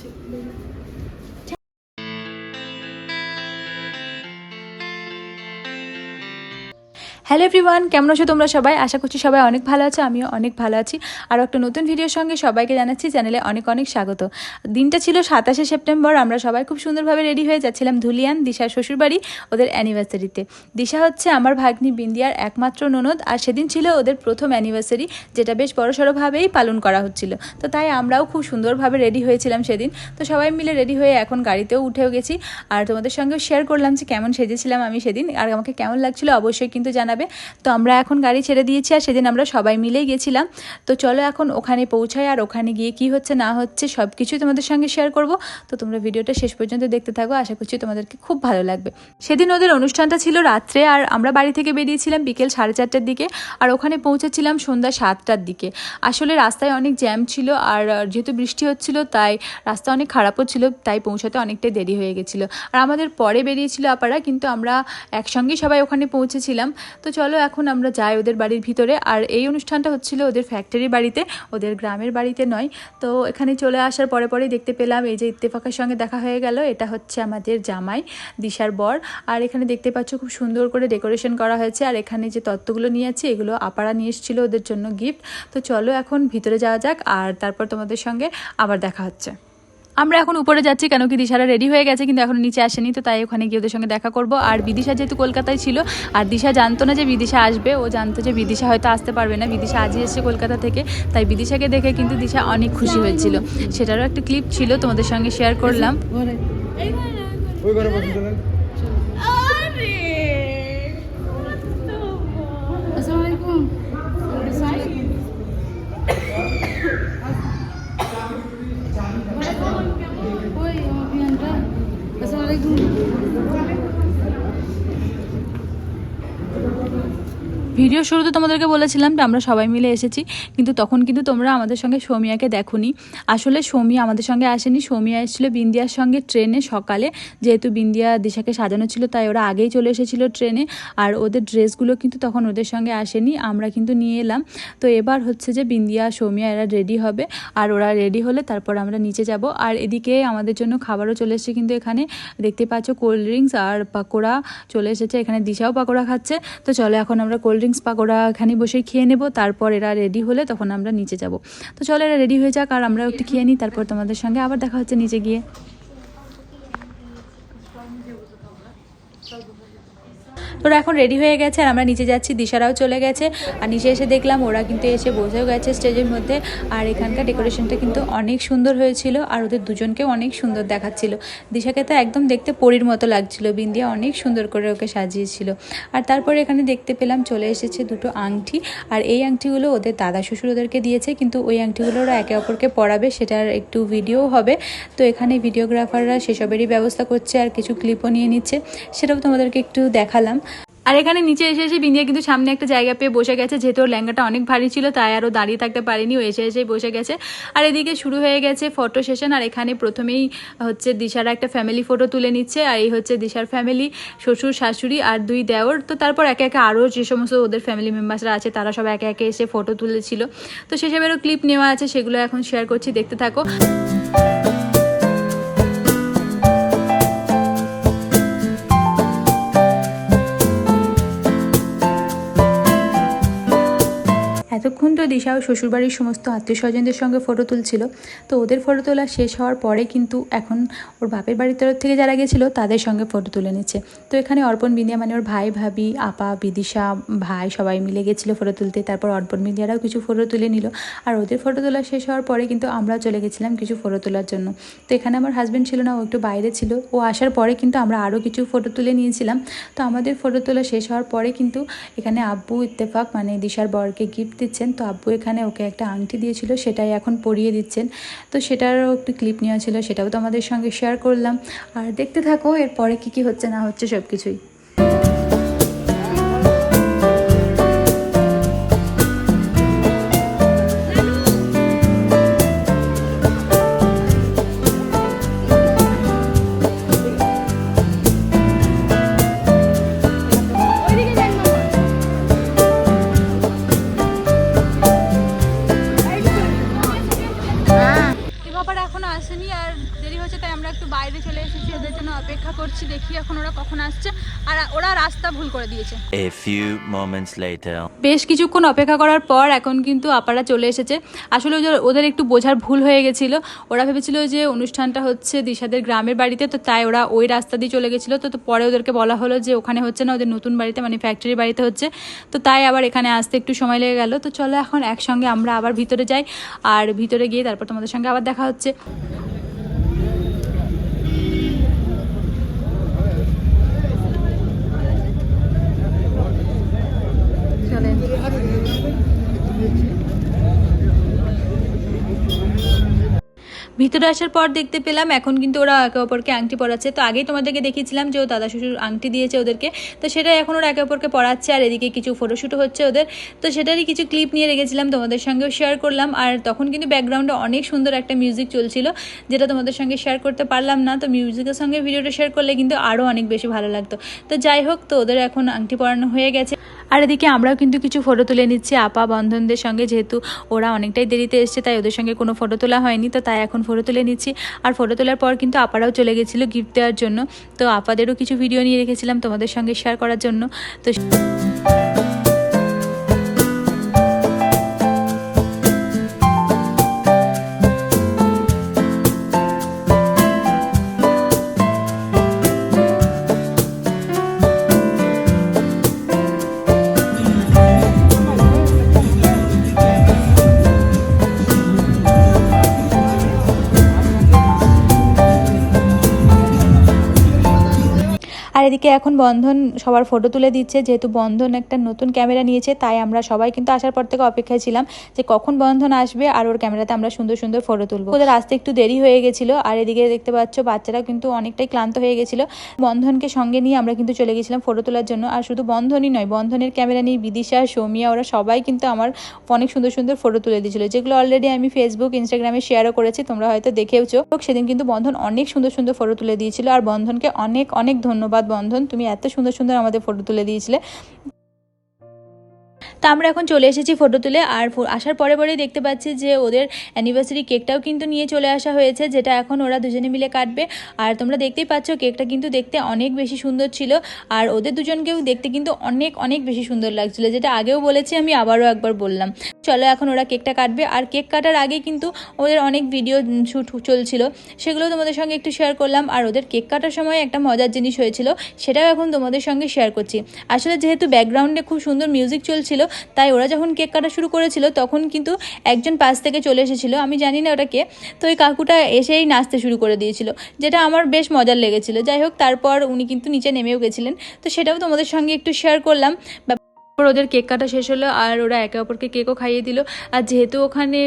Surprise hello everyone কেমন আছো তোমরা সবাই? আশা করছি সবাই অনেক ভালো আছো, আমিও অনেক ভালো আছি। আর একটা নতুন ভিডিওর সঙ্গে সবাইকে জানাচ্ছি চ্যানেলে অনেক অনেক স্বাগত। দিনটা ছিল সাতাশে সেপ্টেম্বর, আমরা সবাই খুব সুন্দরভাবে রেডি হয়ে যাচ্ছিলাম ধুলিয়ান, দিশার শ্বশুরবাড়ি, ওদের অ্যানিভার্সারিতে দিশা হচ্ছে আমার ভাগ্নি বিন্দিয়ার একমাত্র ননদ, আর সেদিন ছিল ওদের প্রথম অ্যানিভার্সারি যেটা বেশ বড়সড়ভাবেই পালন করা হচ্ছিল। তো তাই আমরাও খুব সুন্দরভাবে রেডি হয়েছিলাম সেদিন। তো সবাই মিলে রেডি হয়ে এখন গাড়িতেও উঠেও গেছি। আর তোমাদের সঙ্গেও শেয়ার করলাম যে কেমন সেজেছিলাম আমি সেদিন, আর আমাকে কেমন লাগছিল অবশ্যই কিন্তু জানাবে। তো আমরা এখন গাড়ি ছেড়ে দিয়েছি আর সেদিন আমরা সবাই মিলেই গেছিলাম। তো চলো এখন ওখানে পৌঁছাই আর ওখানে গিয়ে কি হচ্ছে, না হচ্ছে সব কিছুই তোমাদের সঙ্গে শেয়ার করব। তো তোমরা ভিডিওটা শেষ পর্যন্ত দেখতে থাকো। আশা করছি তোমাদেরকে খুব ভালো লাগবে। সেদিন ওদের অনুষ্ঠানটা ছিল রাত্রে আর আমরা বাড়ি থেকে বেরিয়েছিলাম বিকেল সাড়ে চারটার দিকে আর ওখানে পৌঁছেছিলাম সন্ধ্যা সাতটার দিকে। আসলে রাস্তায় অনেক জ্যাম ছিল আর যেহেতু বৃষ্টি হচ্ছিল তাই রাস্তা অনেক খারাপও ছিল, তাই পৌঁছাতে অনেকটাই দেরি হয়ে গেছিল। আর আমাদের পরে বেরিয়েছিল আপারা, কিন্তু আমরা একসঙ্গেই সবাই ওখানে পৌঁছেছিলাম। তো চলো এখন আমরা যাই ওদের বাড়ির ভিতরে। আর এই অনুষ্ঠানটা হচ্ছিল ওদের ফ্যাক্টরি বাড়িতে, ওদের গ্রামের বাড়িতে নয়। তো এখানে চলে আসার পরে পরেই দেখতে পেলাম এই যে ইত্তেফাকের সঙ্গে দেখা হয়ে গেল। এটা হচ্ছে আমাদের জামাই, দিশার বর। আর এখানে দেখতে পাচ্ছ খুব সুন্দর করে ডেকোরেশন করা হয়েছে। আর এখানে যে তত্ত্বগুলো নিয়ে আছে, এগুলো আপারা নিয়ে এসেছিল ওদের জন্য গিফট। তো চলো এখন ভিতরে যাওয়া যাক, আর তারপর তোমাদের সঙ্গে আবার দেখা হচ্ছে। আমরা এখন উপরে যাচ্ছি কেন কি দিশারা রেডি হয়ে গেছে কিন্তু এখন নিচে আসেনি তো তাই ওখানে গিয়ে ওদের সঙ্গে দেখা করব। আর বিদিশা যেহেতু কলকাতায় ছিল আর দিশা জানতো না যে বিদিশা আসবে ও জানতো যে বিদিশা হয়তো আসতে পারবে না বিদিশা আজই এসছে কলকাতা থেকে তাই বিদিশাকে দেখে কিন্তু দিশা অনেক খুশি হয়েছিল। সেটারও একটা ক্লিপ ছিল তোমাদের সঙ্গে শেয়ার করলাম। Thank you. ভিডিও শুরুতে তোমাদেরকে বলেছিলাম যে আমরা সবাই মিলে এসেছি, কিন্তু তখন কিন্তু তোমরা আমাদের সঙ্গে সোমিয়াকে দেখোনি। আসলে সোমিয়া আমাদের সঙ্গে আসেনি। সোমিয়া এসেছিল বিন্দিয়ার সঙ্গে ট্রেনে সকালে। যেহেতু বিন্দিয়া দিশাকে সাজানো ছিল, তাই ওরা আগেই চলে এসেছিল ট্রেনে। আর ওদের ড্রেসগুলো কিন্তু তখন ওদের সঙ্গে আসেনি। আমরা কিন্তু নিয়ে এলাম। তো এবার হচ্ছে যে বিন্দিয়া, সোমিয়া এরা রেডি হবে। আর ওরা রেডি হলে তারপর আমরা নিচে যাব। আর এদিকে আমাদের জন্য খাবারও চলে এসেছে কিন্তু এখানে। দেখতে পাচ্ছ কোল্ড ড্রিঙ্কস আর পাকোড়া চলে এসেছে। এখানে দিশাও পাকোড়া খাচ্ছে। তো চলো এখন আমরা কোল্ড ড্রিঙ্কস পাকোড়া এখানে বসেই খেয়ে নেব, তারপর এরা রেডি হলে তখন আমরা নিচে যাব। তো চলো এরা রেডি হয়ে যাক, আর আমরা একটু খেয়ে নিই, তারপর তোমাদের সঙ্গে আবার দেখা হচ্ছে নিচে গিয়ে। তোরা এখন রেডি হয়ে গেছে আর আমরা নিচে যাচ্ছি, দিশারাও চলে গেছে। আর নিচে এসে দেখলাম ওরা কিন্তু এসে বসেও গেছে স্টেজের মধ্যে। আর এখানকার ডেকোরেশনটা কিন্তু অনেক সুন্দর হয়েছিল আর ওদের দুজনকেও অনেক সুন্দর দেখাচ্ছিল। দিশাকে তো একদম দেখতে পরীর মতো লাগছিল, বিন্দিয়া অনেক সুন্দর করে ওকে সাজিয়েছিল। আর তারপরে এখানে দেখতে পেলাম চলে এসেছে দুটো আংটি। আর এই আংটিগুলো ওদের দাদা শ্বশুর ওদেরকে দিয়েছে, কিন্তু ওই আংটিগুলো ওরা একে অপরকে পরাবে, সেটার একটু ভিডিও হবে। তো এখানে ভিডিওগ্রাফাররা সেসবেরই ব্যবস্থা করছে আর কিছু ক্লিপও নিয়ে নিচ্ছে। সেটাও তোমাদেরকে একটু দেখালাম। আর এখানে নিচে এসে এসে বিন্দিয়া কিন্তু সামনে একটা জায়গা পেয়ে বসে গেছে, যেহেতু ওর লেহেঙ্গাটা অনেক ভারী ছিল, তাই আরও দাঁড়িয়ে থাকতে পারেনি, ও এসে এসেই বসে গেছে। আর এদিকে শুরু হয়ে গেছে ফটো সেশন আর এখানে প্রথমেই হচ্ছে দিশারা একটা ফ্যামিলি ফটো তুলে নিচ্ছে, আর এই হচ্ছে দিশার ফ্যামিলি শ্বশুর, শাশুড়ি আর দুই দেওর। তো তারপর একে একে আরও যে সমস্ত ওদের ফ্যামিলি মেম্বার্সরা আছে, তারা সব একে একে এসে ফটো তুলেছিল। তো সেসবেরও ক্লিপ নেওয়া আছে, সেগুলো এখন শেয়ার করছি, দেখতে থাকো। এতক্ষণ তো দিশা ও শ্বশুরবাড়ির সমস্ত আত্মীয় স্বজনদের সঙ্গে ফটো তুলছিল। তো ওদের ফটো তোলা শেষ হওয়ার পরে কিন্তু এখন ওর বাপের বাড়ির তরফ থেকে যারা গেছিল, তাদের সঙ্গে ফটো তুলে নিচ্ছে। তো এখানে অর্পণ বিন্দিয়া মানে ওর ভাই, ভাবি, আপা, বিদিশা, ভাই সবাই মিলে গেছিল ফটো তুলতে। তারপর অর্পণ বিন্দিয়ারাও কিছু ফটো তুলে নিল। আর ওদের ফটো তোলা শেষ হওয়ার পরে কিন্তু আমরাও চলে গেছিলাম কিছু ফটো তোলার জন্য। তো এখানে আমার হাজব্যান্ড ছিল না, ও একটু বাইরে ছিল। ও আসার পরে কিন্তু আমরা আরও কিছু ফটো তুলে নিয়েছিলাম। তো আমাদের ফটো তোলা শেষ হওয়ার পরে কিন্তু এখানে আব্বু ইত্তেফাক মানে দিশার বরকে গিফট দিচ্ছেন। তো আব্বু এখানে ওকে একটা আংটি দিয়েছিল, সেটাই এখন পরিয়ে দিচ্ছেন। তো সেটারও একটু ক্লিপ নেওয়া ছিল, সেটাও তো আমাদের সঙ্গে শেয়ার করলাম। আর দেখতে থাকো, এরপরে কী কী হচ্ছে না হচ্ছে সব কিছুই A few moments later. বেশ কিছুক্ষণ অপেক্ষা করার পর এখন কিন্তু আপারা চলে এসেছে। আসলে ওদের- একটু বোঝার ভুল হয়ে গেছিল। ওরা ভেবেছিল যে অনুষ্ঠানটা হচ্ছে দিশাদের গ্রামের বাড়িতে তো তাই ওরা ওই রাস্তা দিয়ে চলে গেছিল। তো তো পরে ওদেরকে বলা হলো যে ওখানে হচ্ছে না ওদের নতুন বাড়িতে মানে ফ্যাক্টরি বাড়িতে হচ্ছে। তো তাই আবার এখানে আসতে একটু সময় লেগে গেল। তো চলো এখন একসঙ্গে আমরা আবার ভিতরে যাই। আর ভিতরে গিয়ে তারপর তোমাদের সঙ্গে আবার দেখা হচ্ছে। ভিতরে আসার পর দেখতে পেলাম, এখন কিন্তু ওরা একে অপরকে আংটি পরাচ্ছে। তো আগেই তোমাদেরকে দেখিয়েছিলাম যে ও দাদা শ্বশুর আংটি দিয়েছে ওদেরকে। তো সেটা এখন ওরা একে অপরকে পড়াচ্ছে আর এদিকে কিছু ফটোশ্যুটও হচ্ছে ওদের। তো সেটারই কিছু ক্লিপ নিয়ে রেখেছিলাম, তোমাদের সঙ্গেও শেয়ার করলাম। আর তখন কিন্তু ব্যাকগ্রাউন্ডে অনেক সুন্দর একটা মিউজিক চলছিল, যেটা তোমাদের সঙ্গে শেয়ার করতে পারলাম না। তো মিউজিকের সঙ্গে ভিডিওটা শেয়ার করলে কিন্তু আরও অনেক বেশি ভালো লাগতো। তো যাই হোক, তো ওদের এখন আংটি পরানো হয়ে গেছে। আর এদিকে আমরাও কিন্তু কিছু ফটো তুলে নিচ্ছি। আপা, বন্ধনদের সঙ্গে যেহেতু ওরা অনেকটাই দেরিতে এসছে, তাই ওদের সঙ্গে কোনো ফটো তোলা হয়নি, তো তাই এখন ফটো তুলে নিচ্ছি। আর ফটো তোলার পর কিন্তু আপারাও চলে গেছিল গিফট দেওয়ার জন্য। তো আপাদেরও কিছু ভিডিও নিয়ে রেখেছিলাম তোমাদের সঙ্গে শেয়ার করার জন্য। তো এদিকে এখন বন্ধন সবার ফটো তুলে দিচ্ছে, যেহেতু বন্ধন একটা নতুন ক্যামেরা নিয়েছে, তাই আমরা সবাই কিন্তু আসার পর থেকে অপেক্ষায় ছিলাম যে কখন বন্ধন আসবে আর ওর ক্যামেরাতে আমরা সুন্দর সুন্দর ফটো তুলবো। ওদের আসতে একটু দেরি হয়ে গেছিল, আর এদিকে দেখতে পাচ্ছ বাচ্চারা কিন্তু অনেকটাই ক্লান্ত হয়ে গেছিল। বন্ধনকে সঙ্গে নিয়ে আমরা কিন্তু চলে গেছিলাম ফটো তোলার জন্য, আর শুধু বন্ধনই নয়, বন্ধনের ক্যামেরা নিয়ে বিদিশা, সৌমিয়া, ওরা সবাই কিন্তু আমার অনেক সুন্দর সুন্দর ফটো তুলে দিয়েছিল, যেগুলো অলরেডি আমি ফেসবুক ইনস্টাগ্রামে শেয়ারও করেছি, তোমরা হয়তো দেখেওছো। সেদিন কিন্তু বন্ধন অনেক সুন্দর সুন্দর ফটো তুলে দিয়েছিল, আর বন্ধনকে অনেক অনেক ধন্যবাদ বন্ধন তুমি এত সুন্দর সুন্দর আমাদের ফটো তুলে দিয়েছিলে। তা আমরা এখন চলে এসেছি ফটো তুলে। আর আসার পরে পরেই দেখতে পাচ্ছি যে ওদের অ্যানিভার্সারি কেকটাও কিন্তু নিয়ে চলে আসা হয়েছে, যেটা এখন ওরা দুজনে মিলে কাটবে। আর তোমরা দেখতেই পাচ্ছ কেকটা কিন্তু দেখতে অনেক বেশি সুন্দর ছিল। আর ওদের দুজনকেও দেখতে কিন্তু অনেক অনেক বেশি সুন্দর লাগছিল, যেটা আগেও বলেছি, আমি আবারও একবার বললাম। চলো, এখন ওরা কেকটা কাটবে। আর কেক কাটার আগে কিন্তু ওদের অনেক ভিডিও শ্যুট চলছিল, সেগুলো তোমাদের সঙ্গে একটু শেয়ার করলাম। আর ওদের কেক কাটার সময় একটা মজার জিনিস হয়েছিল, সেটাও এখন তোমাদের সঙ্গে শেয়ার করছি। আসলে যেহেতু ব্যাকগ্রাউন্ডে খুব সুন্দর মিউজিক চলছিল তাই ওরা যখন কেক কাটা শুরু করেছিল, তখন কিন্তু একজন পাশ থেকে চলে এসেছিল, আমি জানি না ওটা কে, তো ওই কাকুটা এসেই নাচতে শুরু করে দিয়েছিল, যেটা আমার বেশ মজার লেগেছিল। যাই হোক, তারপর উনি কিন্তু নিচে নেমেও গেছিলেন, তো সেটাও তোমাদের সঙ্গে একটু শেয়ার করলাম। তারপর ওদের কেক কাটা শেষ হলো আর ওরা একে অপরকে কেকও খাইয়ে দিল। আর যেহেতু ওখানে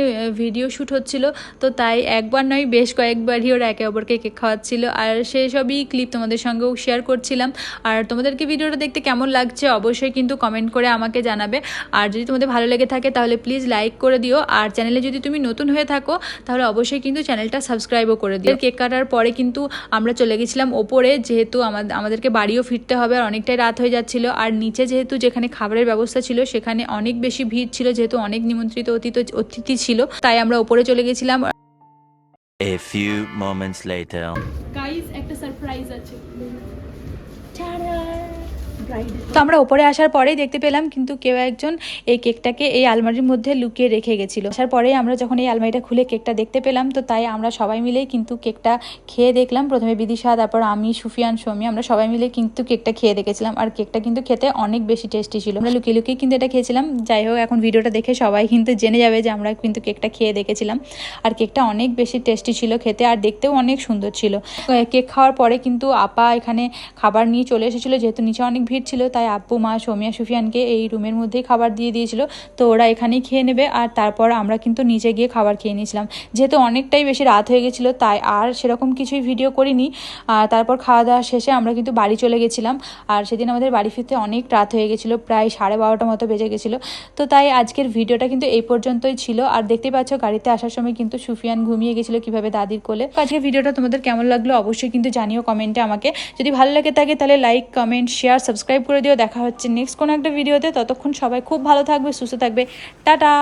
ভিডিও শ্যুট হচ্ছিল, তো তাই একবার নয়, বেশ কয়েকবারই ওরা একে অপরকে কেক খাওয়াচ্ছিল। আর সেই সবই ক্লিপ তোমাদের সঙ্গেও শেয়ার করছিলাম। আর তোমাদেরকে ভিডিওটা দেখতে কেমন লাগছে অবশ্যই কিন্তু কমেন্ট করে আমাকে জানাবে। আর যদি তোমাদের ভালো লেগে থাকে তাহলে প্লিজ লাইক করে দিও। আর চ্যানেলে যদি তুমি নতুন হয়ে থাকো তাহলে অবশ্যই কিন্তু চ্যানেলটা সাবস্ক্রাইবও করে দিও। কেক কাটার পরে কিন্তু আমরা চলে গেছিলাম ওপরে, যেহেতু আমাদের আমাদেরকে বাড়িও ফিরতে হবে আর অনেকটাই রাত হয়ে যাচ্ছিল। আর নিচে যেহেতু যেখানে খাবারের ব্যবস্থা ছিল সেখানে অনেক বেশি ভিড় ছিল যেহেতু অনেক নিমন্ত্রিত অতীত অতিথি ছিল তাই আমরা ওপরে চলে গেছিলাম A few moments later. Guys, একটা সারপ্রাইজ আছে তো আমরা ওপরে আসার পরেই দেখতে পেলাম কিন্তু কেউ একজন এই কেকটাকে এই আলমারির মধ্যে লুকিয়ে রেখে গেছিল। আসার পরেই আমরা যখন এই আলমারিটা খুলে কেকটা দেখতে পেলাম, তো তাই আমরা সবাই মিলেই কিন্তু কেকটা খেয়ে দেখলাম। প্রথমে বিদিশা তারপর আমি, সুফিয়ান, সৌমি, আমরা সবাই মিলে কিন্তু কেকটা খেয়ে দেখেছিলাম। আর কেকটা কিন্তু খেতে অনেক বেশি টেস্টি ছিল। আমরা লুকিয়ে লুকিয়ে কিন্তু এটা খেয়েছিলাম। যাই হোক, এখন ভিডিওটা দেখে সবাই কিন্তু জেনে যাবে যে আমরা কিন্তু কেকটা খেয়ে দেখেছিলাম। আর কেকটা অনেক বেশি টেস্টি ছিল খেতে আর দেখতেও অনেক সুন্দর ছিল। কেক খাওয়ার পরে কিন্তু আপা এখানে খাবার নিয়ে চলে এসেছিল, যেহেতু নিচে অনেক ভিড় ছিল, তাই আব্বু, মা, সৌমিয়া, সুফিয়ানকে এই রুমের মধ্যেই খাবার দিয়ে দিয়েছিল। তো ওরা এখানেই খেয়ে নেবে আর তারপর আমরা কিন্তু নিচে গিয়ে খাবার খেয়ে নিয়েছিলাম। যেহেতু অনেকটাই বেশি রাত হয়ে গেছিল, তাই আর সেরকম কিছুই ভিডিও করিনি। আর তারপর খাওয়া দাওয়া শেষে আমরা কিন্তু বাড়ি চলে গেছিলাম। আর সেদিন আমাদের বাড়ি ফিরতে অনেক রাত হয়ে গেছিল, প্রায় সাড়ে বারোটা মতো বেজে গেছিল। তো তাই আজকের ভিডিওটা কিন্তু এই পর্যন্তই ছিল। আর দেখতে পাচ্ছ, গাড়িতে আসার সময় কিন্তু সুফিয়ান ঘুমিয়ে গেছিল কীভাবে দাদির কোলে। আজকের ভিডিওটা তোমাদের কেমন লাগল অবশ্যই কিন্তু জানিও কমেন্টে আমাকে। যদি ভালো লাগে থাকে তাহলে লাইক কমেন্ট শেয়ার সাবস্ক্রাইব করে দিও, দেখা হচ্ছে নেক্সট কোনো একটা ভিডিওতে ততক্ষণ সবাই খুব ভালো থাকবে, সুস্থ থাকবে। টাটা!